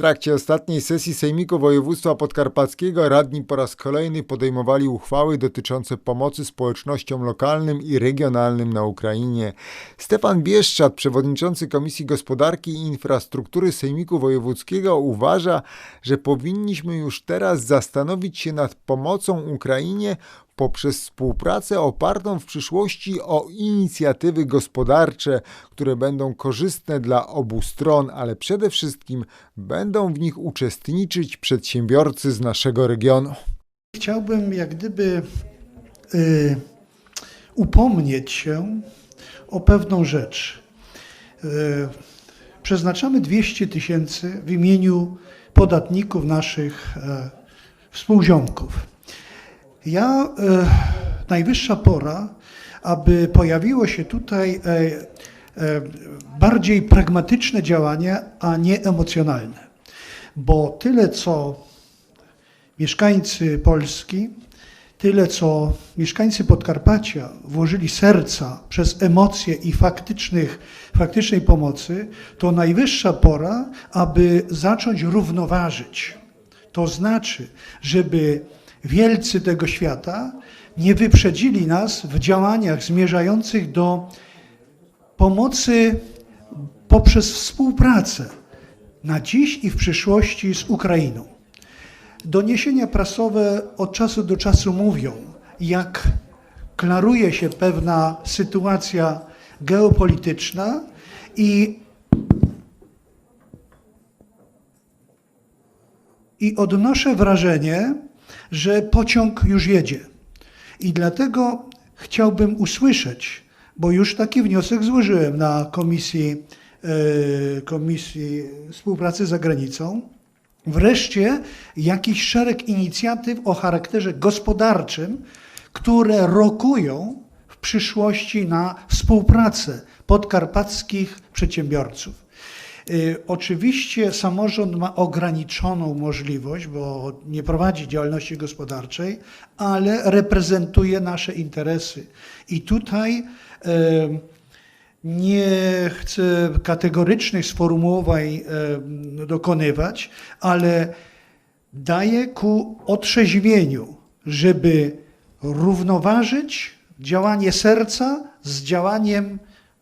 trakcie ostatniej sesji Sejmiku Województwa Podkarpackiego radni po raz kolejny podejmowali uchwały dotyczące pomocy społecznościom lokalnym i regionalnym na Ukrainie. Stefan Bieszczat, przewodniczący Komisji Gospodarki i Infrastruktury Sejmiku Wojewódzkiego, uważa, że powinniśmy już teraz zastanowić się nad pomocą Ukrainie poprzez współpracę opartą w przyszłości o inicjatywy gospodarcze, które będą korzystne dla obu stron, ale przede wszystkim będą w nich uczestniczyć przedsiębiorcy z naszego regionu. Chciałbym jak gdyby y, upomnieć się o pewną rzecz. Y, przeznaczamy 200 tysięcy w imieniu podatników naszych e, współziomków. Ja, e, najwyższa pora, aby pojawiło się tutaj e, e, bardziej pragmatyczne działanie, a nie emocjonalne. Bo tyle, co mieszkańcy Polski, tyle co mieszkańcy Podkarpacia włożyli serca przez emocje i faktycznych, faktycznej pomocy, to najwyższa pora, aby zacząć równoważyć. To znaczy, żeby wielcy tego świata nie wyprzedzili nas w działaniach zmierzających do pomocy poprzez współpracę na dziś i w przyszłości z Ukrainą. Doniesienia prasowe od czasu do czasu mówią, jak klaruje się pewna sytuacja geopolityczna i, i odnoszę wrażenie, że pociąg już jedzie. I dlatego chciałbym usłyszeć, bo już taki wniosek złożyłem na Komisji, e, komisji Współpracy za Granicą, wreszcie jakiś szereg inicjatyw o charakterze gospodarczym, które rokują w przyszłości na współpracę podkarpackich przedsiębiorców. Y, Oczywiście samorząd ma ograniczoną możliwość, bo nie prowadzi działalności gospodarczej, ale reprezentuje nasze interesy. I tutaj e, nie chcę kategorycznych sformułowań e, dokonywać, ale daje ku otrzeźwieniu, żeby równoważyć działanie serca z działaniem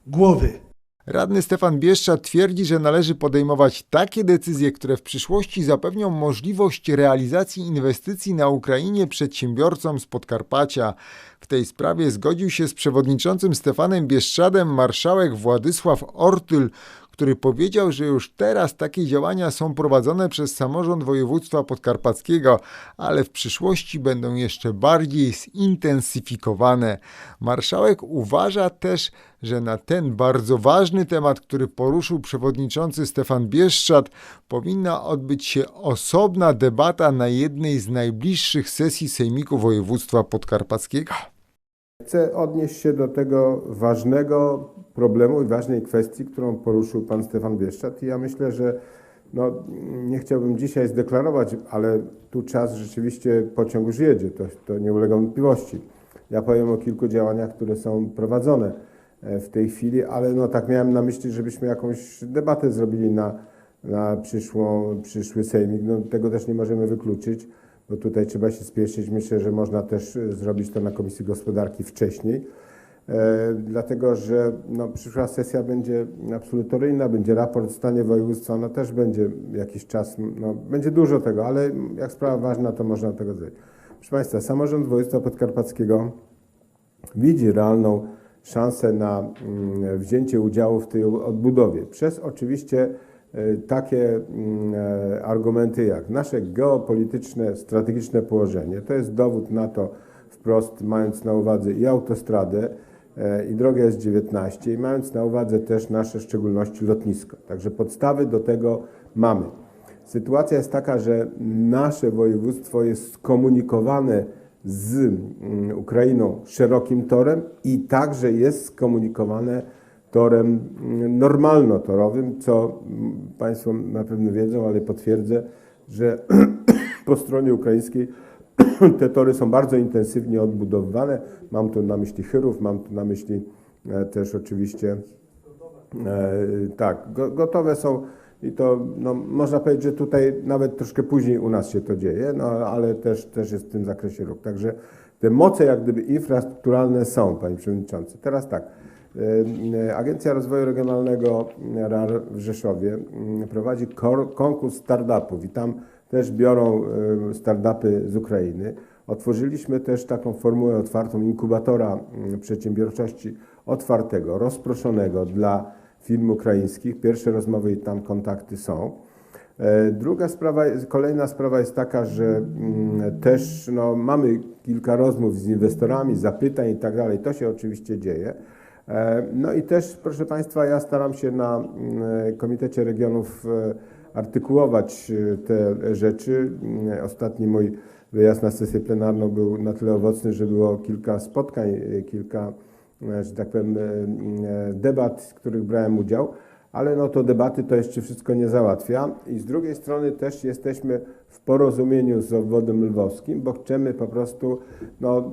głowy. Radny Stefan Bieszczat twierdzi, że należy podejmować takie decyzje, które w przyszłości zapewnią możliwość realizacji inwestycji na Ukrainie przedsiębiorcom z Podkarpacia. W tej sprawie zgodził się z przewodniczącym Stefanem Bieszczadem marszałek Władysław Ortyl, który powiedział, że już teraz takie działania są prowadzone przez samorząd województwa podkarpackiego, ale w przyszłości będą jeszcze bardziej zintensyfikowane. Marszałek uważa też, że na ten bardzo ważny temat, który poruszył przewodniczący Stefan Bieszczat, powinna odbyć się osobna debata na jednej z najbliższych sesji Sejmiku Województwa Podkarpackiego. Chcę odnieść się do tego ważnego problemu i ważnej kwestii, którą poruszył pan Stefan Bieszczat. I ja myślę, że no, nie chciałbym dzisiaj zdeklarować, ale tu czas rzeczywiście pociąg już jedzie, to, to nie ulega wątpliwości. Ja powiem o kilku działaniach, które są prowadzone e, w tej chwili, ale no tak miałem na myśli, żebyśmy jakąś debatę zrobili na, na przyszłą, przyszły sejmik. No, tego też nie możemy wykluczyć, bo tutaj trzeba się spieszyć. Myślę, że można też e, zrobić to na Komisji Gospodarki wcześniej. E, dlatego że no, przyszła sesja będzie absolutoryjna, będzie raport w stanie województwa, no też będzie jakiś czas, no, będzie dużo tego, ale jak sprawa ważna, to można tego zrobić. Proszę Państwa, samorząd województwa podkarpackiego widzi realną szansę na mm, wzięcie udziału w tej odbudowie przez oczywiście takie mm, e, argumenty jak nasze geopolityczne, strategiczne położenie. To jest dowód na to wprost, mając na uwadze i autostradę, e, i drogę S19 i mając na uwadze też nasze w szczególności lotnisko. Także podstawy do tego mamy. Sytuacja jest taka, że nasze województwo jest skomunikowane z mm, Ukrainą szerokim torem i także jest skomunikowane torem mm, normalnotorowym, co Państwo na pewno wiedzą, ale potwierdzę, że po stronie ukraińskiej te tory są bardzo intensywnie odbudowywane. Mam tu na myśli Chyrów, mam tu na myśli e, też oczywiście, e, tak, go- gotowe są I to no, można powiedzieć, że tutaj nawet troszkę później u nas się to dzieje, no ale też, też jest w tym zakresie ruch. Także te moce jak gdyby infrastrukturalne są, Panie Przewodniczący. Teraz tak. E, Agencja Rozwoju Regionalnego RAR w Rzeszowie mm, prowadzi konkurs startupów i tam też biorą e, startupy z Ukrainy. Otworzyliśmy też taką formułę otwartą inkubatora mm, przedsiębiorczości otwartego, rozproszonego dla firm ukraińskich. Pierwsze rozmowy i tam kontakty są. E, Druga sprawa, kolejna sprawa jest taka, że mm, też no, mamy kilka rozmów z inwestorami, zapytań i tak dalej. To się oczywiście dzieje. E, No i też, proszę Państwa, ja staram się na mm, Komitecie Regionów e, artykułować e, te rzeczy. Mm, Ostatni mój wyjazd na sesję plenarną był na tyle owocny, że było kilka spotkań, e, kilka, e, że tak powiem, e, e, debat, w których brałem udział ale no to debaty to jeszcze wszystko nie załatwia. I z drugiej strony też jesteśmy w porozumieniu z obwodem lwowskim, bo chcemy po prostu no,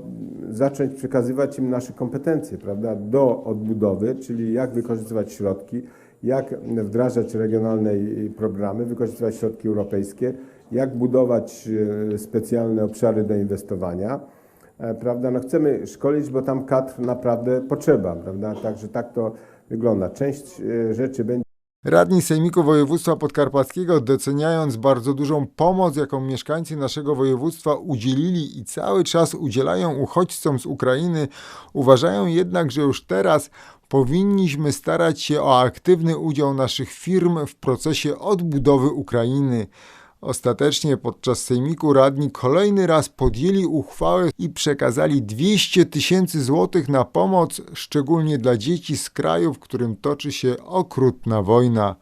zacząć przekazywać im nasze kompetencje, prawda, do odbudowy, czyli jak wykorzystywać środki, jak wdrażać regionalne programy, wykorzystywać środki europejskie, jak budować e, specjalne obszary do inwestowania. E, Prawda? No chcemy szkolić, bo tam kadr naprawdę potrzeba, prawda? Także tak to wygląda. Część e, rzeczy będzie Radni Sejmiku Województwa Podkarpackiego, doceniając bardzo dużą pomoc, jaką mieszkańcy naszego województwa udzielili i cały czas udzielają uchodźcom z Ukrainy, uważają jednak, że już teraz powinniśmy starać się o aktywny udział naszych firm w procesie odbudowy Ukrainy. Ostatecznie podczas sejmiku radni kolejny raz podjęli uchwałę i przekazali 200 tysięcy złotych na pomoc, szczególnie dla dzieci z kraju, w którym toczy się okrutna wojna.